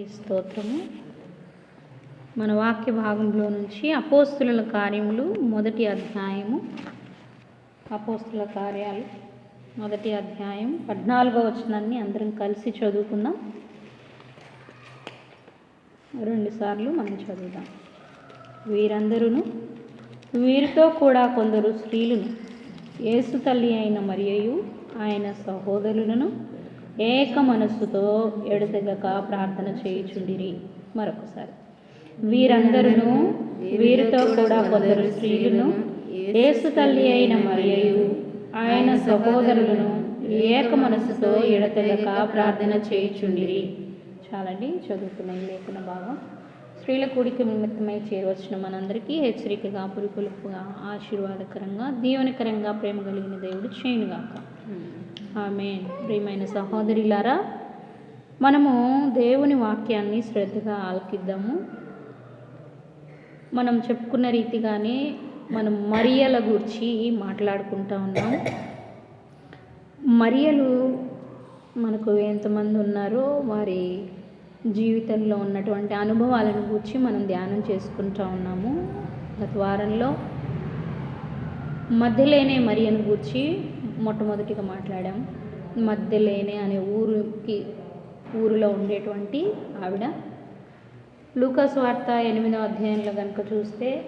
ఈ స్తోత్రము. మన వాక్య భాగంలో నుంచి అపోస్తుల కార్యములు మొదటి అధ్యాయము. అపోస్తుల కార్యాలు మొదటి అధ్యాయం పద్నాలుగో వచనాన్ని అందరం కలిసి చదువుకుందాం. రెండుసార్లు మనం చదువుదాం. వీరందరూ వీరితో కూడా కొందరు స్త్రీలను యేసు తల్లి అయిన మరియు ఆయన సహోదరులను ఏక మనస్సుతో ఎడతెగక ప్రార్థన చేయుచుండిరి. మరొకసారి. వీరందరూ వీరితో కూడా కొందరు స్త్రీలను ఏసు తల్లి అయిన మరియు ఆయన సహోదరులను ఏక మనస్సుతో ఎడతెగక ప్రార్థన చేయుచుండిరి. చాలండి చదువుకున్న లేఖన భాగం. స్త్రీల కూడిక నిమిత్తమై చేరవచ్చిన మనందరికీ హెచ్చరికగా పురుకులుపుగా ఆశీర్వాదకరంగా దీవెనకరంగా ప్రేమ కలిగిన దేవుడు చేయునుగాక. ఆమె ప్రియమైన సహోదరిలారా మనము దేవుని వాక్యాన్ని శ్రద్ధగా ఆలకిద్దాము. మనం చెప్పుకున్న రీతిగానే మనం మరియల గురించి మాట్లాడుకుంటా ఉన్నాం. మరియలు మనకు ఎంతమంది ఉన్నారో వారి జీవితంలో ఉన్నటువంటి అనుభవాలను గురించి మనం ధ్యానం చేసుకుంటా ఉన్నాము. గత వారంలో మధ్యలేనే మరియను గూర్చి మొట్టమొదటిగా మాట్లాడాం. మధ్యలేనే అనే ఊరికి ఊరిలో ఉండేటువంటి ఆవిడ. లూకాస్ వార్త ఎనిమిదో అధ్యాయంలో కనుక చూస్తే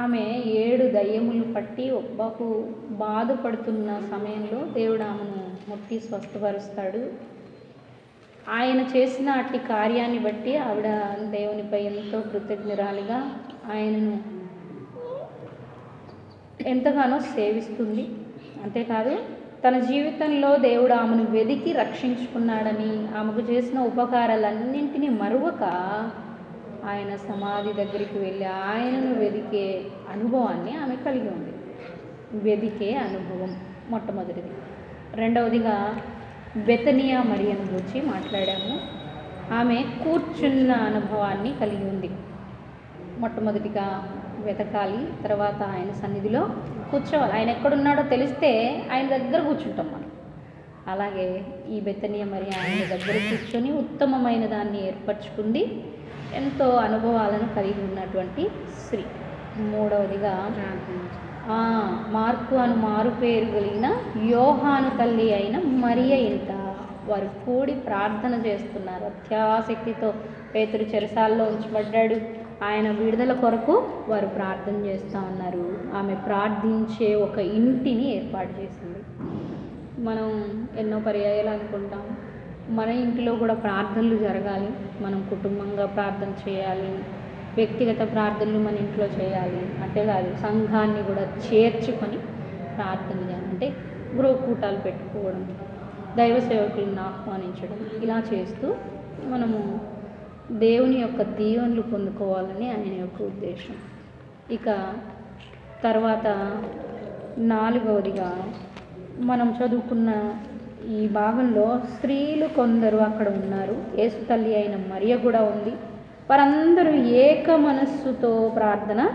ఆమె ఏడు దయ్యములు పట్టి బహు బాధపడుతున్న సమయంలో దేవుడు ఆమెను ముట్టి స్వస్థపరుస్తాడు. ఆయన చేసిన అట్టి కార్యాన్ని బట్టి ఆవిడ దేవునిపై ఎంతో కృతజ్ఞరాలిగా ఆయనను ఎంతగానో సేవిస్తుంది. అంతేకాదు తన జీవితంలో దేవుడు ఆమెను వెదికి రక్షించుకున్నాడని ఆమెకు చేసిన ఉపకారాలన్నింటినీ మరువక ఆయన సమాధి దగ్గరికి వెళ్ళి ఆయనను వెదికే అనుభవాన్ని ఆమె కలిగి ఉంది. వెదికే అనుభవం మొట్టమొదటిది. రెండవదిగా బెతనియా మరియను గురించి మాట్లాడాము. ఆమె కూర్చున్న అనుభవాన్ని కలిగి ఉంది. మొట్టమొదటిగా వెతకాలి తర్వాత ఆయన సన్నిధిలో కూర్చోవాలి. ఆయన ఎక్కడున్నాడో తెలిస్తే ఆయన దగ్గర కూర్చుంటాం మనం. అలాగే ఈ బెతనియ మరి ఆయన దగ్గర కూర్చొని ఉత్తమమైన దాన్ని ఏర్పరచుకుంది. ఎంతో అనుభవాలను కలిగి ఉన్నటువంటి స్త్రీ. మూడవదిగా మార్కు అను మారు పేరు కలిగిన యోహాను తల్లి అయిన మరియ ఇంట వారు కూడి ప్రార్థన చేస్తున్నారు. అత్యాసక్తితో పేతురు చెరసాల్లో ఉంచబడ్డాడు. ఆయన విడుదల కొరకు వారు ప్రార్థన చేస్తూ ఉన్నారు. ఆమె ప్రార్థించే ఒక ఇంటిని ఏర్పాటు చేసింది. మనం ఎన్నో పర్యాయాలు అనుకుంటాం. మన ఇంటిలో కూడా ప్రార్థనలు జరగాలి. మనం కుటుంబంగా ప్రార్థన చేయాలి. వ్యక్తిగత ప్రార్థనలు మన ఇంట్లో చేయాలి. అంటే కాదు సంఘాన్ని కూడా చేర్చుకొని ప్రార్థన చేయాలి. అంటే గృహకూటాలు పెట్టుకోవడం దైవ సేవకులను ఆహ్వానించడం ఇలా చేస్తూ మనము దేవుని యొక్క దీవెనలు పొందుకోవాలని ఆయన యొక్క ఉద్దేశం. ఇక తర్వాత నాలుగవదిగా మనం చదువుకున్న ఈ భాగంలో స్త్రీలు కొందరు అక్కడ ఉన్నారు. ఏసు తల్లి అయిన మరియ కూడా ఉంది. వారందరూ ఏక మనస్సుతో ప్రార్థన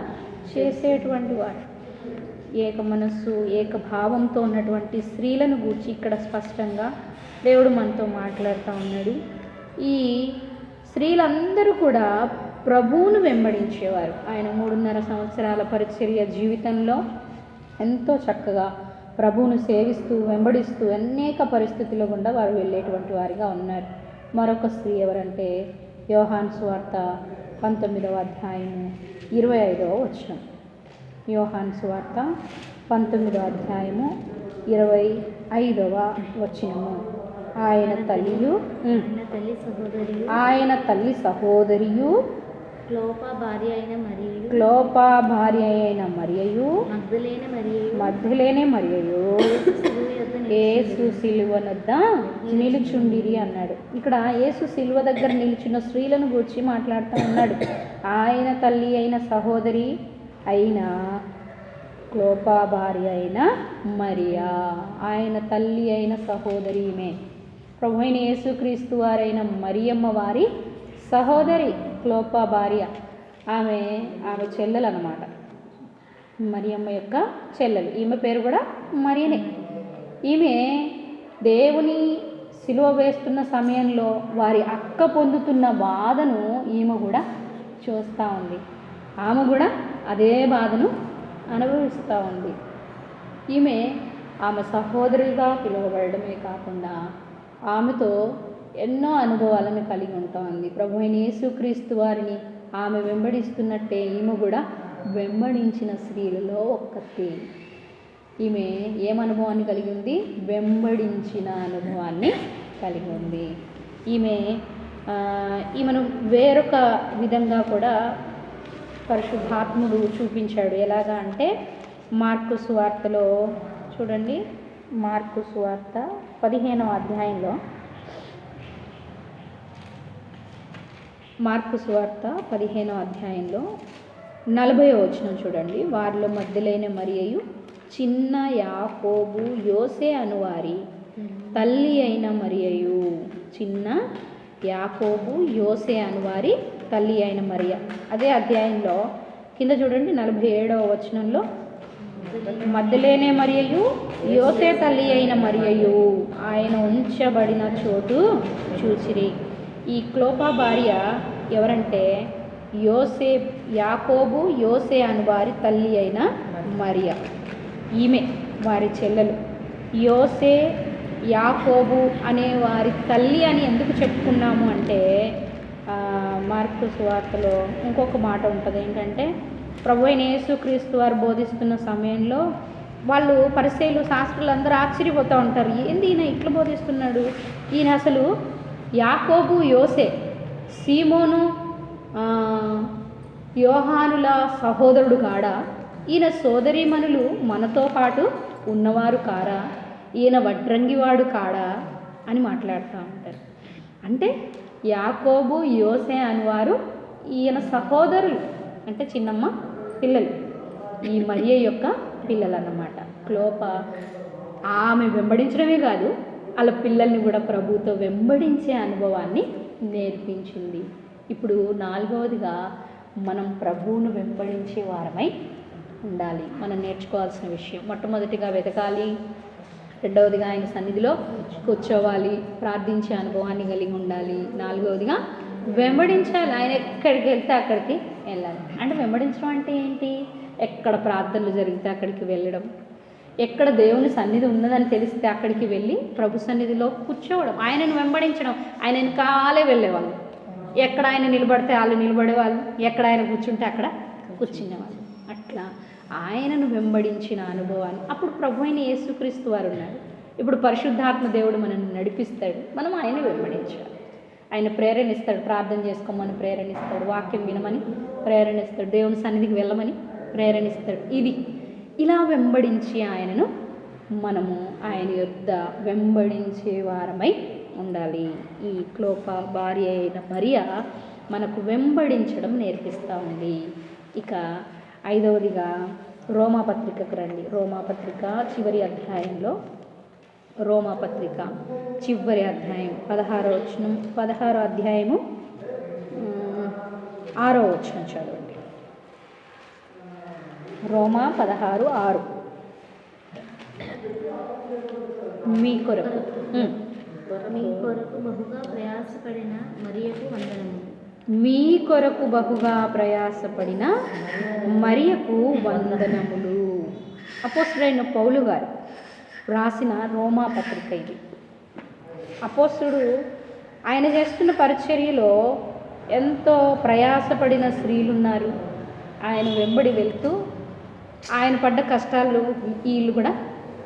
చేసేటువంటి వారు. ఏక మనస్సు ఏక భావంతో ఉన్నటువంటి స్త్రీలను గూర్చి ఇక్కడ స్పష్టంగా దేవుడు మనతో మాట్లాడుతూ ఉన్నాడు. ఈ స్త్రీలందరూ కూడా ప్రభువును వెంబడించేవారు. ఆయన మూడున్నర సంవత్సరాల పరిచర్య జీవితంలో ఎంతో చక్కగా ప్రభువును సేవిస్తూ వెంబడిస్తూ అనేక పరిస్థితుల గుండా వారు వెళ్ళేటువంటి వారిగా ఉన్నారు. మరొక స్త్రీ ఎవరంటే యోహాన్ స్వార్త పంతొమ్మిదవ అధ్యాయము ఇరవై ఐదవ వచనం. యోహాన్ స్వార్త పంతొమ్మిదవ అధ్యాయము ఇరవై ఐదవ వచనము. ఆయన తల్లియు ఆయన తల్లి సహోదరియు క్లోప భార్య అయిన మరియు క్లోపా భార్య అయిన మరియయు. మగ్ధులైన మరియు మధ్యలేనే యొద్ద ఏసు సిలువ నొద్ద నిలుచుండిరి అన్నాడు. ఇక్కడ యేసు సిలువ దగ్గర నిలిచిన స్త్రీలను గురించి మాట్లాడుతూ ఉన్నాడు. ఆయన తల్లి అయిన సహోదరి అయిన క్లోపా భార్య అయిన మరియా. ఆయన తల్లి అయిన సహోదరి ఈమె ప్రభు అయిన యేసుక్రీస్తు వారైన మరియమ్మ వారి సహోదరి క్లోపా భార్య. ఆమె ఆమె చెల్లెలు అనమాట మరియమ్మ యొక్క చెల్లెలు. ఈమె పేరు కూడా మరియనే. ఈమె దేవుని సిలువ వేస్తున్న సమయంలో వారి అక్క పొందుతున్న బాధను ఈమె కూడా చూస్తూ ఉంది. ఆమె కూడా అదే బాధను అనుభవిస్తూ ఉంది. ఈమె ఆమె సహోదరులుగా పిలువబడమే కాకుండా ఆమెతో ఎన్నో అనుభవాలను కలిగి ఉంటుంది ప్రభు అయిన యేసుక్రీస్తు వారిని ఆమె వెంబడిస్తున్నట్టే ఈమె కూడా వెంబడించిన స్త్రీలలో ఒక్కతే. ఈమె ఏం అనుభవాన్ని కలిగి ఉంది? వెంబడించిన అనుభవాన్ని కలిగి ఉంది. ఈమె ఈమెను వేరొక విధంగా కూడా పరిశుద్ధాత్ముడు చూపించాడు. ఎలాగా అంటే మార్కు సువార్తలో చూడండి. మార్కు సువార్త పదిహేనవ అధ్యాయంలో మార్పు సువార్త పదిహేనవ అధ్యాయంలో నలభై వచనం చూడండి. వారిలో మధ్యలైన మరియు చిన్న యాకోబు యోసే అనువారి తల్లి అయిన మరియు చిన్న యాకోబు యోసే అనువారి తల్లి అయిన మరియ. అదే అధ్యాయంలో కింద చూడండి నలభై ఏడవ వచనంలో మధ్యలేనే మరియు యోసే తల్లి అయిన మరియు ఆయన ఉంచబడిన చోటు చూచిరి. ఈ క్లోపా భార్య ఎవరంటే యోసే యాకోబు యోసే అను వారి తల్లి అయిన మరియా. ఈమె వారి చెల్లెలు. యోసే యాకోబు అనే వారి తల్లి అని ఎందుకు చెప్పుకున్నాము అంటే మార్పు సువార్తలో ఇంకొక మాట ఉంటుంది. ఏంటంటే ప్రభు అయిన యేసుక్రీస్తు వారు బోధిస్తున్న సమయంలో వాళ్ళు పరిశైలు శాస్త్రులు అందరూ ఆశ్చర్యపోతూ ఉంటారు. ఏంది ఈయన ఇట్లా బోధిస్తున్నాడు? ఈయన అసలు యాకోబు యోసే సీమోను యోహానుల సహోదరుడు కాడా? ఈయన సోదరీమణులు మనతో పాటు ఉన్నవారు కారా? ఈయన వడ్రంగివాడు కాడా? అని మాట్లాడుతూ ఉంటారు. అంటే యాకోబు యోసే అనువారు ఈయన సహోదరులు అంటే చిన్నమ్మ పిల్లలు ఈ మరియ యొక్క పిల్లలు అన్నమాట క్లోప ఆమె వెంబడించడమే కాదు వాళ్ళ పిల్లల్ని కూడా ప్రభుతో వెంబడించే అనుభవాన్ని నేర్పించింది. ఇప్పుడు నాలుగవదిగా మనం ప్రభువును వెంబడించే వారమై ఉండాలి. మనం నేర్చుకోవాల్సిన విషయం మొట్టమొదటిగా వెతకాలి. రెండవదిగా ఆయన సన్నిధిలో కూర్చోవాలి. ప్రార్థించే అనుభవాన్ని కలిగి ఉండాలి. నాలుగవదిగా వెంబడించాలి. ఆయన ఎక్కడికి వెళ్తే అక్కడికి వెళ్ళాలి. అంటే వెంబడించడం అంటే ఏంటి? ఎక్కడ ప్రార్థనలు జరిగితే అక్కడికి వెళ్ళడం. ఎక్కడ దేవుని సన్నిధి ఉన్నదని తెలిస్తే అక్కడికి వెళ్ళి ప్రభు సన్నిధిలో కూర్చోవడం. ఆయనను వెంబడించడం. ఆయన వెనకాలే వెళ్ళేవాళ్ళు. ఎక్కడ ఆయన నిలబడితే వాళ్ళు నిలబడేవాళ్ళు. ఎక్కడ ఆయన కూర్చుంటే అక్కడ కూర్చునేవాళ్ళు. అట్లా ఆయనను వెంబడించిన అనుభవాన్ని. అప్పుడు ప్రభు అయిన యేసుక్రీస్తు వారు ఉన్నారు. ఇప్పుడు పరిశుద్ధాత్మ దేవుడు మనల్ని నడిపిస్తాడు. మనం ఆయన వెంబడించాలి. ఆయన ప్రేరణిస్తాడు. ప్రార్థన చేసుకోమని ప్రేరణిస్తాడు. వాక్యం వినమని ప్రేరణిస్తాడు. దేవుని సన్నిధికి వెళ్ళమని ప్రేరణిస్తాడు. ఇది ఇలా వెంబడించి ఆయనను మనము ఆయన యొద్ద వెంబడించే వారమై ఉండాలి. ఈ క్లోప భార్య అయిన మరియ మనకు వెంబడించడం నేర్పిస్తూ ఉంది. ఇక ఐదవదిగా రోమాపత్రికకు రండి. రోమాపత్రిక చివరి అధ్యాయంలో రోమాపత్రిక చివరి అధ్యాయం పదహారో వచనం పదహారో అధ్యాయము ఆరో వచనం చదువు. రోమా పదహారు ఆరు. మీ కొరకు. మీ కొరకు బహుగా ప్రయాసపడిన మరియకు వందనము మీ కొరకు బహుగా ప్రయాసపడిన మరియకు వందనములు. అపోస్తుడైన పౌలు గారు రాసిన రోమా పత్రిక ఇది. అపోస్తుడు ఆయన చేస్తున్న పరిచర్యలో ఎంతో ప్రయాసపడిన స్త్రీలు ఉన్నారు ఆయన వెంబడి వెళ్తూ ఆయన పడ్డ కష్టాలు వీళ్ళు కూడా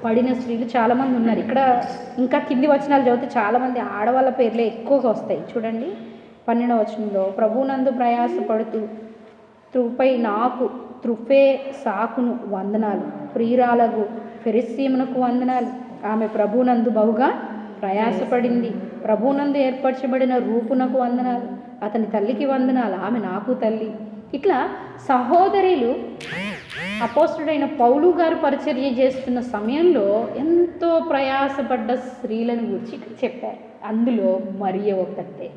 పడిన స్త్రీలు చాలామంది ఉన్నారు. ఇక్కడ ఇంకా కింది వచనాలు చదివితే చాలామంది ఆడవాళ్ళ పేర్లే ఎక్కువగా వస్తాయి. చూడండి పన్నెండవ వచనంలో ప్రభునందు ప్రయాసపడుతూ త్రుపై నాకు త్రుఫే సాకును వందనాలు. ప్రియురాలకు ఫెరిసీమునకు వందనాలు. ఆమె ప్రభునందు బహుగా ప్రయాసపడింది. ప్రభునందు ఏర్పరచబడిన రూపునకు వందనాలు. అతని తల్లికి వందనాలు. ఆమె నాకు తల్లి. ఇట్లా సహోదరులు అపోస్తుడైన పౌలు గారు పరిచర్య చేస్తున్న సమయంలో ఎంతో ప్రయాసపడ్డ స్త్రీలను గురించి చెప్పారు. అందులో మరియ ఒకతే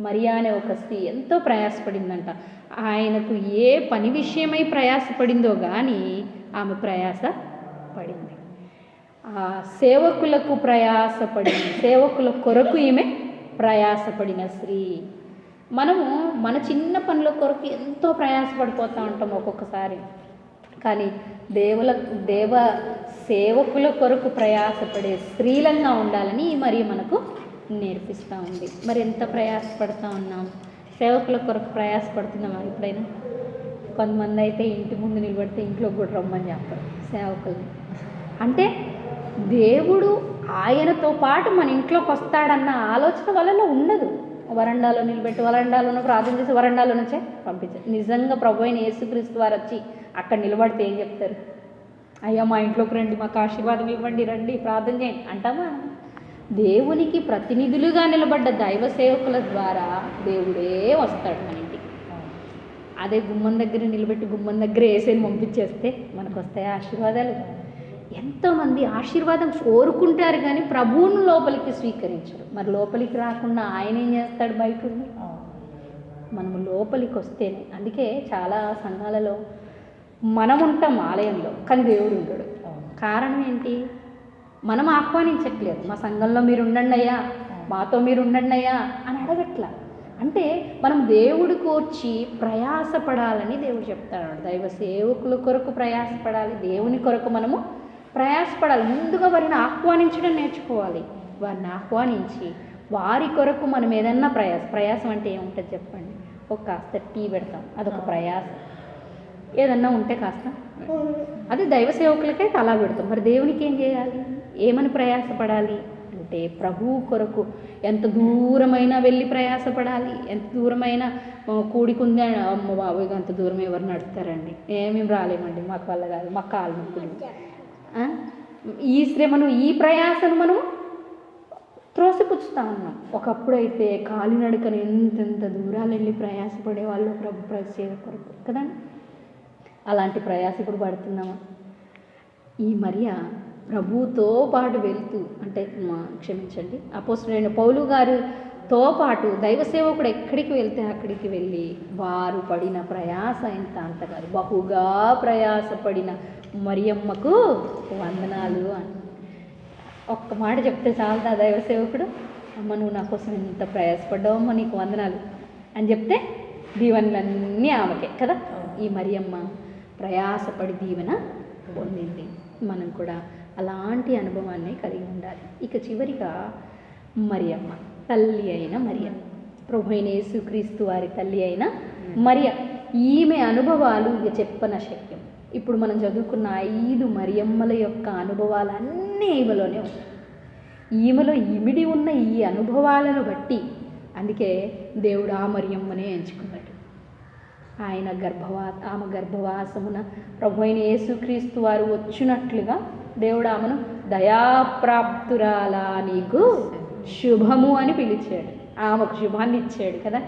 మరియా అనే ఒక స్త్రీ ఎంతో ప్రయాసపడిందంట. ఆయనకు ఏ పని విషయమై ప్రయాసపడిందో కానీ ఆమె ప్రయాస పడింది ఆ సేవకులకు ప్రయాసపడి సేవకుల కొరకు ఈమె ప్రయాసపడిన స్త్రీ. మనము మన చిన్న పనుల కొరకు ఎంతో ప్రయాసపడిపోతూ ఉంటాం ఒక్కొక్కసారి. కానీ దేవుల దేవ సేవకుల కొరకు ప్రయాసపడే స్త్రీలంగా ఉండాలని మరి మనకు నేర్పిస్తూ ఉంది. మరి ఎంత ప్రయాసపడుతూ ఉన్నాం? సేవకుల కొరకు ప్రయాసపడుతున్నామా ఎప్పుడైనా? కొంతమంది అయితే ఇంటి ముందు నిలబడితే ఇంట్లో కూడా రమ్మని చెప్పరు సేవకులు అంటే దేవుడు ఆయనతో పాటు మన ఇంట్లోకి వస్తాడన్న ఆలోచన వల్ల ఉండదు. వరండాలో నిలబెట్టి వరండాలోనూ ప్రార్థన చేసి వరండాలో నుంచే పంపించారు. నిజంగా ప్రభు అయిన యేసుక్రీస్తు వారు వచ్చి అక్కడ నిలబడితే ఏం చెప్తారు? అయ్యా మా ఇంట్లోకి రండి మాకు ఆశీర్వాదం ఇవ్వండి రండి ప్రార్థన చేయండి అంటామా? దేవునికి ప్రతినిధులుగా నిలబడ్డ దైవ సేవకుల ద్వారా దేవుడే వస్తాడు మన ఇంటికి. అదే గుమ్మం దగ్గర నిలబెట్టి గుమ్మం దగ్గర వేసేని పంపించేస్తే మనకు వస్తాయి ఆశీర్వాదాలు? ఎంతోమంది ఆశీర్వాదం కోరుకుంటారు కానీ ప్రభువును లోపలికి స్వీకరించరు. మరి లోపలికి రాకుండా ఆయన ఏం చేస్తాడు బయట? మనము లోపలికి వస్తేనే. అందుకే చాలా సంఘాలలో మనం ఉంటాం ఆలయంలో కానీ దేవుడు ఉంటాడు కారణం ఏంటి? మనం ఆహ్వానించట్లేదు. మా సంఘంలో మీరు ఉండండి అయ్యా మాతో మీరు ఉండండి అయ్యా అని అడగట్లా. అంటే మనం దేవుడికి వచ్చి ప్రయాసపడాలని దేవుడు చెప్తాడు. దైవ సేవకుల కొరకు ప్రయాసపడాలి దేవుని కొరకు మనము ప్రయాసపడాలి. ముందుగా వారిని ఆహ్వానించడం నేర్చుకోవాలి. వారిని ఆహ్వానించి వారి కొరకు మనం ఏదన్నా ప్రయాస ప్రయాసం అంటే ఏముంటుంది చెప్పండి. ఒక కాస్త టీ పెడతాం. అదొక ప్రయాసం. ఏదన్నా ఉంటే కాస్త. అది దైవ సేవకులకైతే అలా పెడతాం. మరి దేవునికి ఏం చేయాలి? ఏమని ప్రయాసపడాలి? అంటే ప్రభువు కొరకు ఎంత దూరమైనా వెళ్ళి ప్రయాసపడాలి. ఎంత దూరమైనా కూడికుంది అమ్మ బాబు ఇక అంత దూరం ఎవరు నడుస్తారండి ఏమేమి రాలేమండి? మాకు వల్ల కాదు. మాకు కాలు? ఈ శ్రమను ఈ ప్రయాసను మనం త్రోసిపుచ్చుతా ఉన్నాం. ఒకప్పుడైతే కాలినడకను ఎంతెంత దూరాలు వెళ్ళి ప్రయాసపడే వాళ్ళు ప్రభు ప్రసేవ కొరకు కదండి అలాంటి ప్రయాస ఇప్పుడు పడుతున్నామా? ఈ మరియ ప్రభుతో పాటు వెళ్తూ అంటే మా క్షమించండి అపోస్తుడైన పౌలు గారితో పాటు దైవ సేవకుడు ఎక్కడికి వెళ్తే అక్కడికి వెళ్ళి వారు పడిన ప్రయాస ఎంత అంతగారు బహుగా ప్రయాసపడిన మరియమ్మకు వందనాలు అని. ఒక్క మాట చెప్తే చాలదా దైవ సేవకుడు. అమ్మ నువ్వు నా కోసం ఎంత ప్రయాసపడ్డావమ్మ నీకు వందనాలు అని చెప్తే దీవెనలన్నీ ఆమెకే కదా. ఈ మరియమ్మ ప్రయాసపడి దీవెన పొందింది. మనం కూడా అలాంటి అనుభవాన్ని కలిగి ఉండాలి. ఇక చివరిగా మరియమ్మ తల్లి అయిన మరియమ్మ. ప్రభు క్రీస్తు వారి తల్లి అయిన మరియ. ఈమె అనుభవాలు ఇక చెప్పన శక్యం. ఇప్పుడు మనం చదువుకున్న ఐదు మరియమ్మల యొక్క అనుభవాలన్నీ ఈమెలోనే ఉన్నాయి. ఈమెలో ఇమిడి ఉన్న ఈ అనుభవాలను బట్టి అందుకే దేవుడు ఆ మరియమ్మనే ఎంచుకున్నాడు. ఆయన గర్భవా ఆమె గర్భవాసమున ప్రభు అయిన యేసుక్రీస్తు వారు వచ్చినట్లుగా దేవుడు ఆమెను దయాప్రాప్తురాలా నీకు శుభము అని పిలిచాడు. ఆమెకు శుభాన్ని ఇచ్చాడు కదా.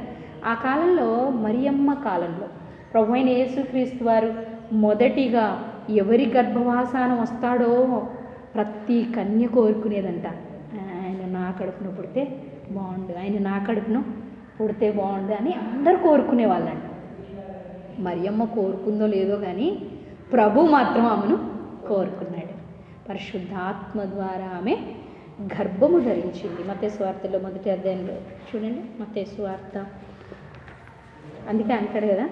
ఆ కాలంలో మరియమ్మ కాలంలో ప్రభు అయిన యేసుక్రీస్తు వారు మొదటిగా ఎవరి గర్భవాసానం వస్తాడో ప్రతి కన్య కోరుకునేదంట. ఆయన నా కడుపున పుడితే బాగుండు ఆయన నా కడుపును పుడితే బాగుండు అని అందరు కోరుకునేవాళ్ళంట మరియమ్మ కోరుకుందో లేదో కానీ ప్రభు మాత్రం ఆమెను కోరుకున్నాడు. పరిశుద్ధాత్మ ద్వారా ఆమె గర్భము ధరించింది. మతే స్వార్థలో మొదటి అధ్యాయంలో చూడండి. మతే స్వార్థ అందుకే అంటాడు కదా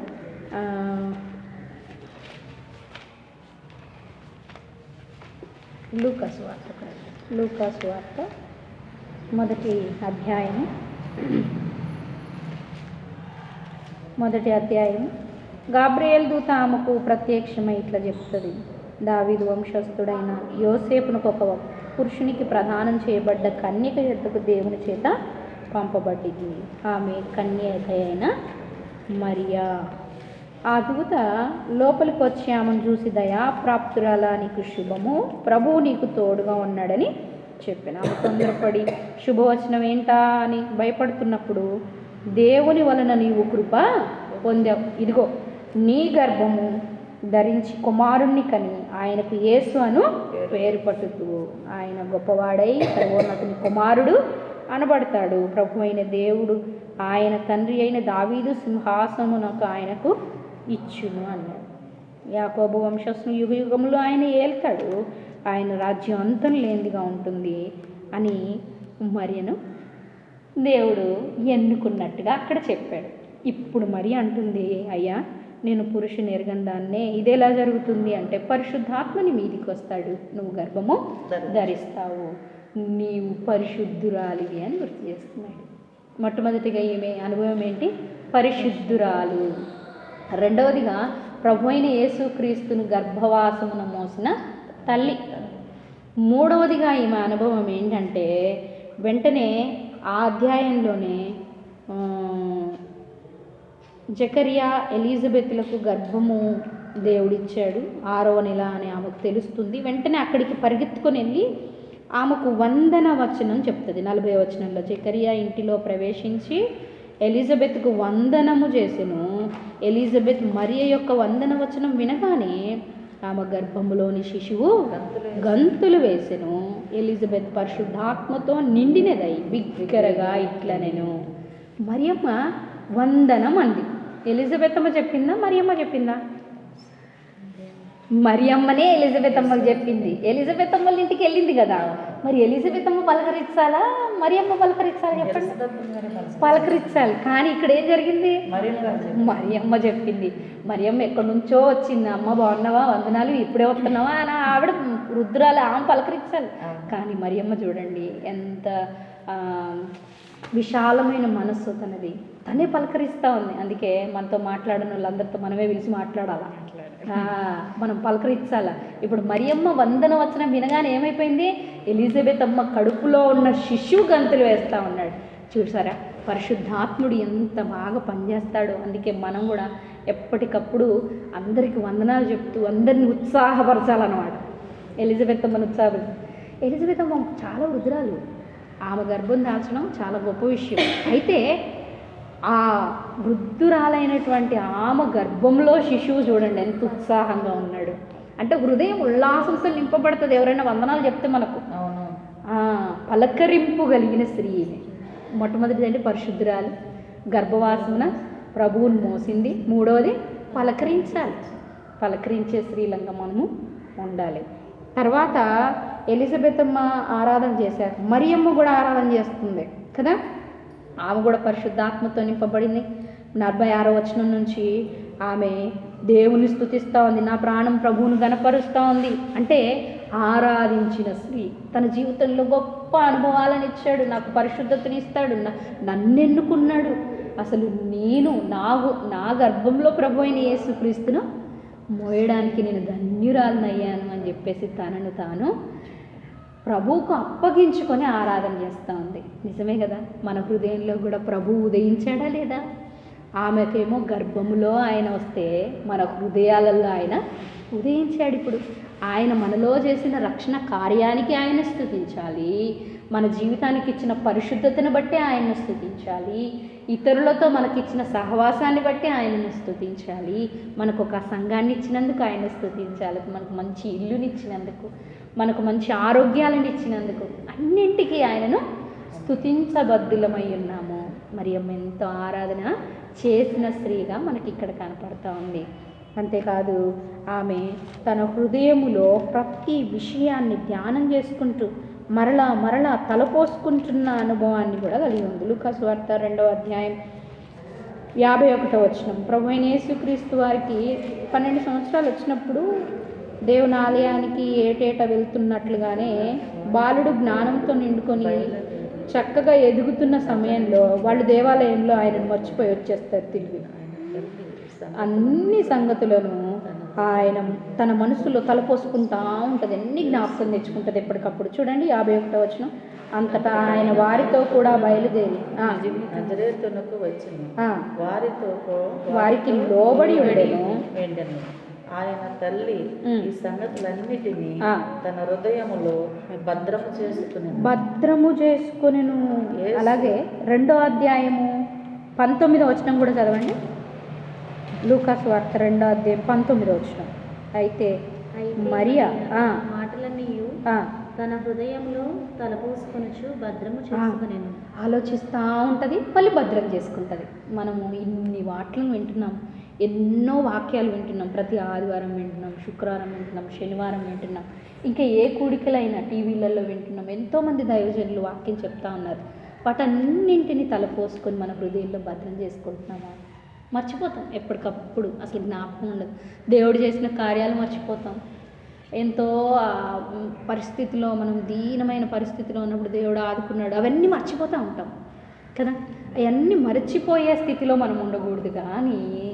ఆ, లూకా సువార్త వార్త లూకా సువార్త మొదటి అధ్యాయం మొదటి అధ్యాయం గాబ్రియల్ దూత ఆమెకు ప్రత్యక్షమై ఇట్లా చెప్తుంది. దావిదు వంశస్థుడైన యోసేపునకు ఒక పురుషునికి ప్రదానం చేయబడ్డ కన్యక యొద్దకు దేవుని చేత పంపబడ్డిది ఆమె కన్యక అయిన మరియా. ఆ దూత లోపలికి వచ్చి ఆమెను చూసి దయాప్రాప్తురాలా నీకు శుభము. ప్రభువు నీకు తోడుగా ఉన్నాడని చెప్పిన. ఆమె తొందరపడి శుభవచనం ఏంటా? అని భయపడుతున్నప్పుడు దేవుని వలన నీవు కృప పొందావు. ఇదిగో నీ గర్భము ధరించి కుమారుణ్ణి కని ఆయనకు యేసు అను పేరు పట్టుతూ ఆయన గొప్పవాడై సర్వోన్నతుని కుమారుడు అనబడతాడు. ప్రభు అయిన దేవుడు ఆయన తండ్రి అయిన దావీదు సింహాసమునకు ఆయనకు ఇచ్చును అన్నాడు. యాకోబు వంశస్థుని యుగ యుగములు ఆయన ఏల్తాడు. ఆయన రాజ్యం అంతం లేనిదిగా ఉంటుంది అని మరియను దేవుడు ఎన్నుకున్నట్టుగా అక్కడ చెప్పాడు. ఇప్పుడు మరి అంటుంది అయ్యా నేను పురుషుని ఎరగని దాన్నే ఇది ఎలా జరుగుతుంది అంటే పరిశుద్ధాత్మని మీదికి వస్తాడు. నువ్వు గర్భము ధరిస్తావు. నీవు పరిశుద్ధురాలివి అని గుర్తు చేస్తున్నాడు. మొట్టమొదటిగా ఈమె అనుభవం ఏంటి? పరిశుద్ధురాలు. రెండవదిగా ప్రభు అయిన యేసుక్రీస్తును గర్భవాసమున మోసిన తల్లి. మూడవదిగా ఈమె అనుభవం ఏంటంటే వెంటనే ఆ అధ్యాయంలోనే జకరియా ఎలిజబెత్లకు గర్భము దేవుడిచ్చాడు. ఆరవ నెల అని ఆమెకు తెలుస్తుంది. వెంటనే అక్కడికి పరిగెత్తుకొని వెళ్ళి ఆమెకు వందన వచనం చెప్తుంది. నలభై వచనంలో జకరియా ఇంటిలో ప్రవేశించి ఎలిజబెత్కు వందనము చేసెను. ఎలిజబెత్ మరియ యొక్క వందన వచనం వినగానే ఆమె గర్భములోని శిశువు గంతులు వేసెను. ఎలిజబెత్ పరిశుద్ధాత్మతో నిండినదై బిగ్గరగా ఇట్లా నేను మరియమ్మ వందనం అంది ఎలిజబెత్ అమ్మ చెప్పిందా మరియమ్మ చెప్పిందా? మరియమ్మనే ఎలిజబెత్ అమ్మకి చెప్పింది. ఎలిజబెత్ అమ్మల ఇంటికి వెళ్ళింది కదా. మరి ఎలిజబెత్ అమ్మ పలకరించాలా? మరియమ్మ పలకరించాలా చెప్పండి. పలకరించాలి. కానీ ఇక్కడ ఏం జరిగింది? మరియమ్మ చెప్పింది. మరియమ్మ ఎక్కడి నుంచో వచ్చింది. అమ్మ బాగున్నావా? వందనాలు. ఇప్పుడే వస్తున్నావా? అని ఆవిడ రుద్రాలు ఆమె పలకరించాలి. కానీ మరియమ్మ చూడండి ఎంత విశాలమైన మనస్సు తనది. తనే పలకరిస్తూ ఉంది. అందుకే మనతో మాట్లాడిన వాళ్ళందరితో మనమే పిలిచి మాట్లాడాలా? మనం పలకరించాలా? ఇప్పుడు మరియమ్మ వందన వచ్చిన వినగానే ఏమైపోయింది? ఎలిజబెత్ అమ్మ కడుపులో ఉన్న శిశువు గంతులు వేస్తూ ఉన్నాడు. చూసారా పరిశుద్ధాత్ముడు ఎంత బాగా పనిచేస్తాడో. అందుకే మనం కూడా ఎప్పటికప్పుడు అందరికి వందనాలు చెప్తూ అందరిని ఉత్సాహపరచాలన్నమాట. ఎలిజబెత్ అమ్మను ఉత్సాహపరచు ఎలిజబెత్ అమ్మ చాలా వృద్ధురాలు. ఆమె గర్భం దాల్చడం చాలా గొప్ప విషయం. అయితే ఆ వృద్ధురాలైనటువంటి ఆమె గర్భంలో శిశువు చూడండి ఎంత ఉత్సాహంగా ఉన్నాడు. అంటే హృదయం ఉల్లాసంతో నింపబడుతుంది ఎవరైనా వందనాలు చెప్తే మనకు. అవును. ఆ, పలకరింపు కలిగిన స్త్రీ. మొట్టమొదటిది అంటే పరిశుద్ధురాలు. గర్భవాసమున ప్రభువుని మోసింది. మూడవది పలకరించాలి. పలకరించే స్త్రీలంగా మనము ఉండాలి. తర్వాత ఎలిజబెత్ అమ్మ ఆరాధన చేశారు. మరియమ్మ కూడా ఆరాధన చేస్తుంది కదా? ఆమె కూడా పరిశుద్ధాత్మతో నింపబడింది. నలభై ఆరో వచనం నుంచి ఆమె దేవుని స్థుతిస్తూ ఉంది నా ప్రాణం ప్రభువును గనపరుస్తూ ఉంది అంటే ఆరాధించిన స్త్రీ తన జీవితంలో గొప్ప అనుభవాలను ఇచ్చాడు నాకు పరిశుద్ధతని ఇస్తాడు నన్నెన్నుకున్నాడు. నన్ను ఎన్నుకున్నాడు అసలు నేను నా నా గర్భంలో ప్రభు అయిన యేసుక్రీస్తును మోయడానికి నేను ధన్యురాలనయ్యాను అని చెప్పేసి తనను తాను ప్రభువుకు అప్పగించుకొని ఆరాధన చేస్తూ ఉంది. నిజమే కదా? మన హృదయంలో కూడా ప్రభువు ఉదయించాడా లేదా? ఆమెకేమో గర్భములో ఆయన వస్తే మన హృదయాలలో ఆయన ఉదయించాడు ఇప్పుడు. ఆయన మనలో చేసిన రక్షణ కార్యానికి ఆయన స్థుతించాలి. మన జీవితానికి ఇచ్చిన పరిశుద్ధతను బట్టి ఆయన్ను స్థుతించాలి. ఇతరులతో మనకిచ్చిన సహవాసాన్ని బట్టి ఆయనను స్థుతించాలి. మనకు ఒక సంఘాన్ని ఇచ్చినందుకు ఆయన స్థుతించాలి. మనకు మంచి ఇల్లునిచ్చినందుకు. మనకు మంచి ఆరోగ్యాలను ఇచ్చినందుకు అన్నింటికీ ఆయనను స్థుతించబద్ధులమై ఉన్నాము. మరి ఎంతో ఆరాధన చేసిన స్త్రీగా మనకి ఇక్కడ కనపడతా ఉంది. అంతేకాదు ఆమె తన హృదయములో ప్రతి విషయాన్ని ధ్యానం చేసుకుంటూ మరలా మరలా తలపోసుకుంటున్న అనుభవాన్ని కూడా కలిగి ఉంది. లూకాసు వార్త రెండవ అధ్యాయం యాభై ఒకటో వచ్చిన ప్రభు అయిన యేసుక్రీస్తు వారికి పన్నెండు సంవత్సరాలు వచ్చినప్పుడు దేవుని ఆలయానికి ఏటేటా వెళ్తున్నట్లుగానే బాలుడు జ్ఞానంతో నిండుకొని చక్కగా ఎదుగుతున్న సమయంలో వాళ్ళు దేవాలయంలో ఆయనను మర్చిపోయి వచ్చేస్తారు తిరిగి. అన్ని సంగతులను ఆయన తన మనసులో తలపోసుకుంటా ఉంటుంది. అన్ని జ్ఞాపకం తెచ్చుకుంటుంది ఎప్పటికప్పుడు. చూడండి యాభై ఒకటో వచ్చిన అంతటా ఆయన వారితో కూడా బయలుదేరి. వారితో వారికి లోబడి ఉండెను. ఆయన తల్లి. ఈ సంగతులన్నిటినీ. తన హృదయములో భద్రము చేసుకుని భద్రము చేసుకొనెను. అలాగే రెండో అధ్యాయము పంతొమ్మిదో వచనం కూడా చదవండి. లూకాస్ వార్త రెండో అధ్యాయం పంతొమ్మిదో వచనం. అయితే మరియా ఆ, మాటలన్నీ ఆ, తన హృదయంలో తలపోసుకొనుచు భద్రము చేసుకునేను. ఆలోచిస్తూ ఉంటుంది మళ్ళీ భద్రం చేసుకుంటుంది. మనము ఇన్ని వాటిలను వింటున్నాం. ఎన్నో వాక్యాలు వింటున్నాం. ప్రతి ఆదివారం వింటున్నాం శుక్రవారం వింటున్నాం శనివారం వింటున్నాం. ఇంకా ఏ కూడికలైనా టీవీలలో వింటున్నాం. ఎంతోమంది దైవజనులు వాక్యం చెప్తా ఉన్నారు. వాటన్నింటిని తలపోసుకొని మన హృదయంలో భద్రం చేసుకుంటున్నామా? మర్చిపోతాం. ఎప్పటికప్పుడు అసలు జ్ఞాపకం ఉండదు. దేవుడు చేసిన కార్యాలు మర్చిపోతాం. ఎంతో పరిస్థితిలో మనం దీనమైన పరిస్థితిలో ఉన్నప్పుడు దేవుడు ఆదుకున్నాడు. అవన్నీ మర్చిపోతూ ఉంటాం. కదా? అవన్నీ మర్చిపోయే స్థితిలో మనం ఉండకూడదు. కానీ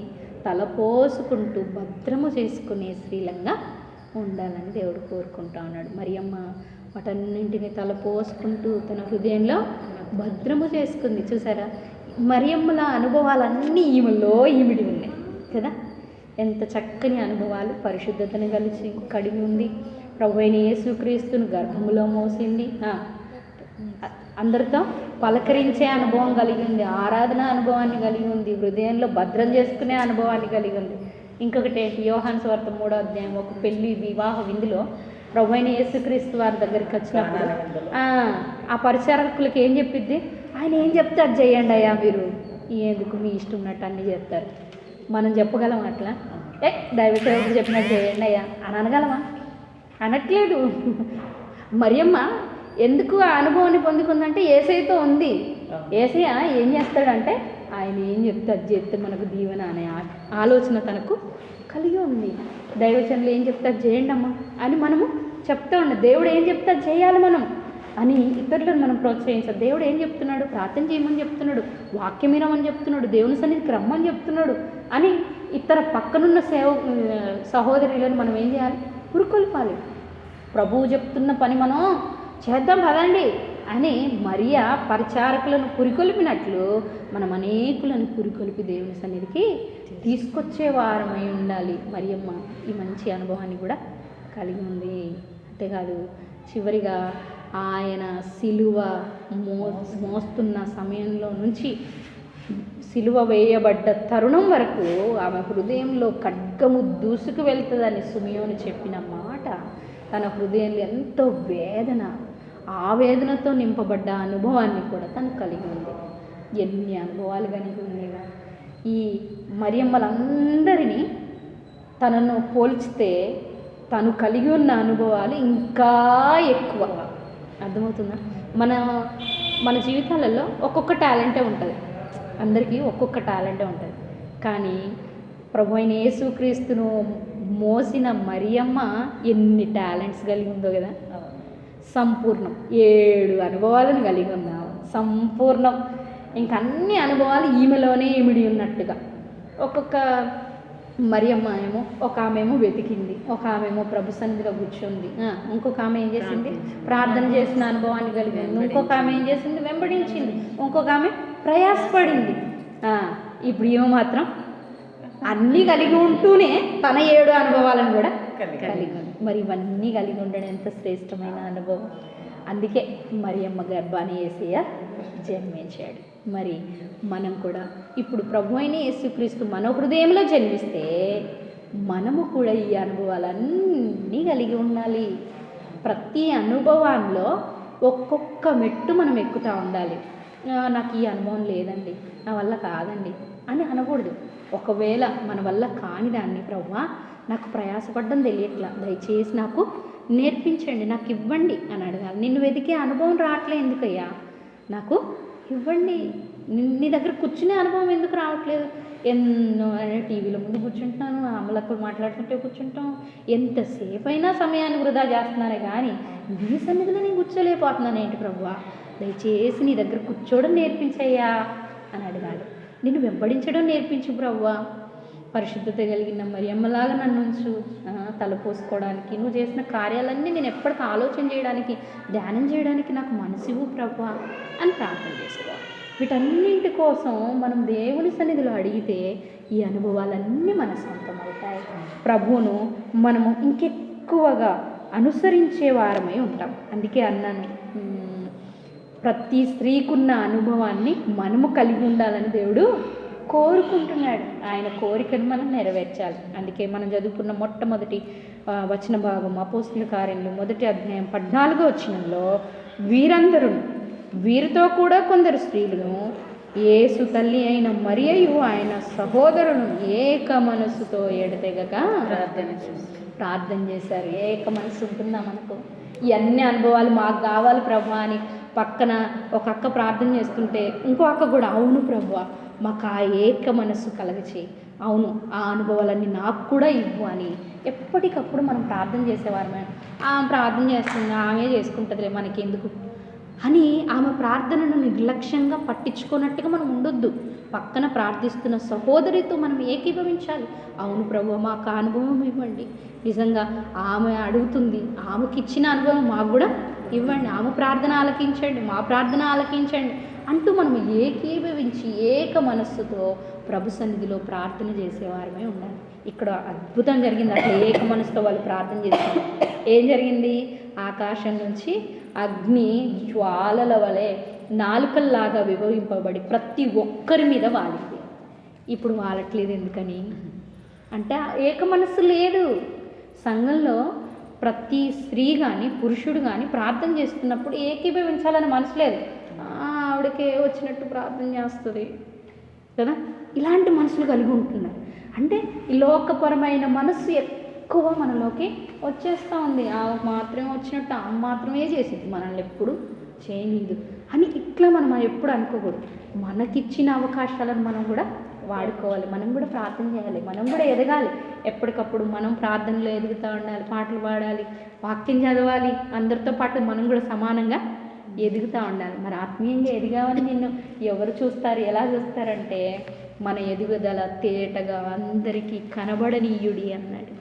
తలపోసుకుంటూ భద్రము చేసుకునే స్త్రీలంగా ఉండాలని దేవుడు కోరుకుంటా ఉన్నాడు. మరి అమ్మ వాటన్నింటిని తలపోసుకుంటూ తన హృదయంలో భద్రము చేసుకుంది. చూసారా? మరియమ్మల అనుభవాలన్నీ ఈమెలో ఈమిడి ఉన్నాయి కదా? ఎంత చక్కని అనుభవాలు పరిశుద్ధతను కలిసి కడిగి ఉంది. ప్రభు అయిన యేసుక్రీస్తును గర్భములో మోసింది. అందరితో పలకరించే అనుభవం కలిగి ఉంది ఆరాధన అనుభవాన్ని కలిగి ఉంది హృదయంలో భద్రం చేసుకునే అనుభవాన్ని కలిగి ఉంది. ఇంకొకటి యోహాన్ స్వార్థ మూడో అధ్యాయం ఒక పెళ్ళి వివాహ విందులో ప్రభు అయిన యేసుక్రీస్తు వారి దగ్గరికి వచ్చినప్పుడు. ఆ, పరిచారకులకి ఏం చెప్పిద్ది? ఆయన ఏం చెప్తే అది చేయండి అయ్యా మీరు? ఎందుకు మీ ఇష్టం ఉన్నట్టు అన్నీ చెప్తారు. మనం చెప్పగలం అట్లా? ఏ దైవ సేవకుడు చెప్పినట్టు చేయండి అయ్యా అని అనగలమా? అనట్లేదు. మరియమ్మ ఎందుకు ఆ అనుభవాన్ని పొందుకుందంటే ఏసైతో ఉంది. ఏసయ్య ఏం చేస్తాడంటే ఆయన ఏం చెప్తే అది చేస్తే మనకు దీవెన అనే ఆలోచన తనకు కలిగి ఉంది. దైవచనులు ఏం చెప్తే అది చేయండి అమ్మా అని మనము చెప్తా ఉండే దేవుడు ఏం చెప్తే అది చేయాలి మనం అని ఇతరులను మనం ప్రోత్సహించాలి. దేవుడు ఏం చెప్తున్నాడు? ప్రార్థన చేయమని చెప్తున్నాడు. వాక్యం వినమని చెప్తున్నాడు. దేవుని సన్నిధికి రమ్మని చెప్తున్నాడు అని ఇతర పక్కనున్న సేవ సహోదరులను మనం ఏం చేయాలి? పురుకొల్పాలి ప్రభువు చెప్తున్న పని మనం చేద్దాం పదండి అని మరియా పరిచారకులను పురికొల్పినట్లు మనం అనేకులను పురికొల్పి దేవుని సన్నిధికి తీసుకొచ్చే వారమై ఉండాలి. మరియమ్మ ఈ మంచి అనుభవాన్ని కూడా కలిగి ఉంది. అంతేకాదు చివరిగా ఆయన సిలువ మో మోస్తున్న సమయంలో నుంచి సిలువ వేయబడ్డ తరుణం వరకు ఆమె హృదయంలో ఖడ్గము దూసుకు వెళ్తుందని సుమియోని చెప్పిన మాట తన హృదయంలో ఎంతో వేదన ఆవేదనతో నింపబడ్డ అనుభవాన్ని కూడా తను కలిగి ఉంది. ఎన్ని అనుభవాలు కలిగి ఉండేవా? ఈ మరియమ్మలందరినీ తనను పోల్చితే తను కలిగి ఉన్న అనుభవాలు ఇంకా ఎక్కువ. అర్థమవుతుందా? మన మన జీవితాలలో ఒక్కొక్క టాలెంటే ఉంటుంది. అందరికీ ఒక్కొక్క టాలెంటే ఉంటుంది. కానీ ప్రభు అయిన యేసుక్రీస్తును మోసిన మరియమ్మ ఎన్ని టాలెంట్స్ కలిగి ఉందో కదా. సంపూర్ణం. ఏడు అనుభవాలను కలిగి ఉన్నాము సంపూర్ణం. ఇంక అన్ని అనుభవాలు ఈమెలోనే ఇమిడి ఉన్నట్టుగా. ఒక్కొక్క మరియమ్మ ఏమో ఒక ఆమె ఏమో వెతికింది. ఒక ఆమె ఏమో ప్రభు సన్నిధిలో కూర్చుంది. ఇంకొక ఆమె ఏం చేసింది? ప్రార్థన చేసిన అనుభవాన్ని కలిగింది ఇంకొక ఆమె ఏం చేసింది? వెంబడించింది. ఇంకొక ఆమె ప్రయాసపడింది. ఇప్పుడు ఈమె మాత్రం అన్నీ కలిగి ఉంటూనే తన ఏడు అనుభవాలను కూడా కలిగి. ఉంది మరి ఇవన్నీ కలిగి ఉండడం ఎంత శ్రేష్టమైన అనుభవం? అందుకే మరి అమ్మ గర్భాన్ని ఏసయ్య జన్మించాడు. మరి మనం కూడా ఇప్పుడు ప్రభు అయిన యేసుక్రీస్తు మన హృదయంలో జన్మిస్తే మనము కూడా ఈ అనుభవాలన్నీ కలిగి ఉండాలి. ప్రతి అనుభవాల్లో ఒక్కొక్క మెట్టు మనం ఎక్కుతూ ఉండాలి. నాకు ఈ అనుభవం లేదండి నా వల్ల కాదండి అని అనకూడదు. ఒకవేళ మన వల్ల కాని దాన్ని ప్రభు నాకు ప్రయాసపడడం తెలియట్లా. దయచేసి నాకు నేర్పించండి నాకు ఇవ్వండి అని అడగాలి. నిన్ను వెతికే అనుభవం రావట్లే ఎందుకయ్యా? నాకు ఇవ్వండి. నీ- దగ్గర కూర్చునే అనుభవం ఎందుకు రావట్లేదు? ఎన్నో టీవీలో ముందు కూర్చుంటున్నాను అమలకు మాట్లాడుతుంటే కూర్చుంటాం. ఎంతసేపు అయినా సమయాన్ని వృధా చేస్తున్నారే కానీ నీ సన్నిధిలో నేను కూర్చోలేకపోతున్నాను ఏంటి ప్రభువా? దయచేసి నీ దగ్గర కూర్చోవడం నేర్పించయ్యా అని అడగాలి. నిన్ను వెంబడించడం నేర్పించు ప్రభువా. పరిశుద్ధత కలిగిన మరి అమ్మలాగా నన్ను ఉంచు. తలపోసుకోవడానికి నువ్వు చేసిన కార్యాలన్నీ నేను ఎప్పటికీ ఆలోచన చేయడానికి ధ్యానం చేయడానికి నాకు మనసివు ప్రభా అని ప్రార్థన చేసుకోవాలి. వీటన్నింటి కోసం మనం దేవుని సన్నిధిలో అడిగితే ఈ అనుభవాలన్నీ మన సొంతం అవుతాయి. ప్రభువును మనము ఇంకెక్కువగా అనుసరించే వారమై ఉంటాం. అందుకే అన్నాను ప్రతి స్త్రీకున్న అనుభవాన్ని మనము కలిగి ఉండాలని దేవుడు కోరుకుంటున్నాడు. ఆయన కోరికను మనం నెరవేర్చాలి. అందుకే మనం చదువుకున్న మొట్టమొదటి వచన భాగం అపోస్తుల కార్యంలో మొదటి అధ్యాయం పద్నాలుగో వచనంలో వీరందరూ వీరితో కూడా కొందరు స్త్రీలను యేసు తల్లి అయిన మరియయు ఆయన సహోదరులు ఏక మనస్సుతో ఎడతెగక ప్రార్థన ప్రార్థన చేశారు. ఏక మనసు ఉంటుందా మనకు? ఇవన్నీ అనుభవాలు మాకు కావాలి ప్రభు అని పక్కన ఒక అక్క ప్రార్థన చేస్తుంటే ఇంకో అక్క కూడా అవును ప్రభు మాకు ఆ ఏక మనస్సు కలగచేయి. అవును ఆ అనుభవాలన్నీ నాకు కూడా ఇవ్వు అని. ఎప్పటికప్పుడు మనం ప్రార్థన చేసేవారమే. ఆమె ప్రార్థన చేస్తుంది ఆమె చేసుకుంటుందిలే మనకి ఎందుకు అని ఆమె ప్రార్థనను నిర్లక్ష్యంగా పట్టించుకున్నట్టుగా మనం ఉండొద్దు. పక్కన ప్రార్థిస్తున్న సహోదరితో మనం ఏకీభవించాలి. అవును ప్రభు మాకు అనుభవం ఇవ్వండి. నిజంగా ఆమె అడుగుతుంది ఆమెకి ఇచ్చిన అనుభవం మాకు కూడా ఇవ్వండి ఆమె ప్రార్థన ఆలకించండి మా ప్రార్థన ఆలకించండి అంటూ మనం ఏకీభవించి ఏక మనస్సుతో ప్రభు సన్నిధిలో ప్రార్థన చేసేవారమే ఉండాలి. ఇక్కడ అద్భుతం జరిగింది. అట్లా ఏక మనసుతో వాళ్ళు ప్రార్థన చేశారు. ఏం జరిగింది? ఆకాశం నుంచి అగ్ని జ్వాలల వలె నాలుకల్లాగా విభవింపబడి ప్రతి ఒక్కరి మీద వాలింది. ఇప్పుడు వాలట్లేదు ఎందుకని? అంటే ఏక మనస్సు లేదు. సంఘంలో ప్రతి స్త్రీ కానీ పురుషుడు కానీ ప్రార్థన చేస్తున్నప్పుడు ఏకీభవించాలని మనసు లేదు. ఆవిడకే వచ్చినట్టు ప్రార్థన చేస్తుంది. కదా? ఇలాంటి మనసులు కలిగి ఉంటున్నారు. అంటే లోకపరమైన మనస్సు ఎక్కువ మనలోకి వచ్చేస్తూ ఉంది. ఆ మాత్రమే వచ్చినట్టు ఆ మాత్రమే చేసింది. మనల్ని ఎప్పుడు చేయలేదు అని ఇట్లా మనం ఎప్పుడు అనుకోకూడదు. మనకిచ్చిన అవకాశాలను మనం కూడా వాడుకోవాలి. మనం కూడా ప్రార్థన చేయాలి. మనం కూడా ఎదగాలి. ఎప్పటికప్పుడు మనం ప్రార్థనలో ఎదుగుతూ ఉండాలి పాటలు పాడాలి వాక్యం చదవాలి. అందరితో పాటు మనం కూడా సమానంగా ఎదుగుతూ ఉండాలి. మరి ఆత్మీయంగా ఎదిగామని నిన్ను ఎవరు చూస్తారు ఎలా చూస్తారంటే మన ఎదుగుదల తేటగా అందరికీ కనబడనీయుడి అన్నాడు.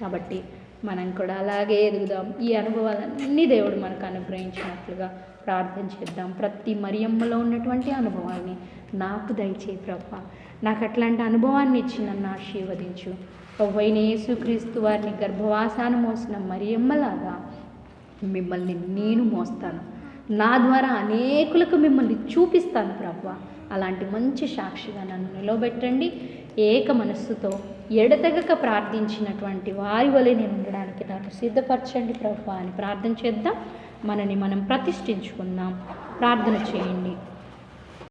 కాబట్టి మనం కూడా అలాగే ఎదుగుదాం. ఈ అనుభవాలన్నీ దేవుడు మనకు అనుగ్రహించినట్లుగా ప్రార్థన చేద్దాం. ప్రతి మరియమ్మలో ఉన్నటువంటి అనుభవాన్ని నాకు దయచేయి ప్రభా. నాకు అట్లాంటి అనుభవాన్ని ఇచ్చి నన్ను ఆశీర్వదించు. ప్రవ్వైన యేసుక్రీస్తు వారిని గర్భవాసాన్ని మోసిన మరియమ్మలాగా మిమ్మల్ని నేను మోస్తాను. నా ద్వారా అనేకులకు మిమ్మల్ని చూపిస్తాను ప్రభు. అలాంటి మంచి సాక్షిగా నన్ను నిలబెట్టండి ఏక మనస్సుతో ఎడతెగక ప్రార్థించినటువంటి వారి వలె నేను ఉండడానికి నాకు సిద్ధపరచండి ప్రభు అని ప్రార్థన చేద్దాం. మనని మనం ప్రతిష్ఠించుకుందాం. ప్రార్థన చేయండి.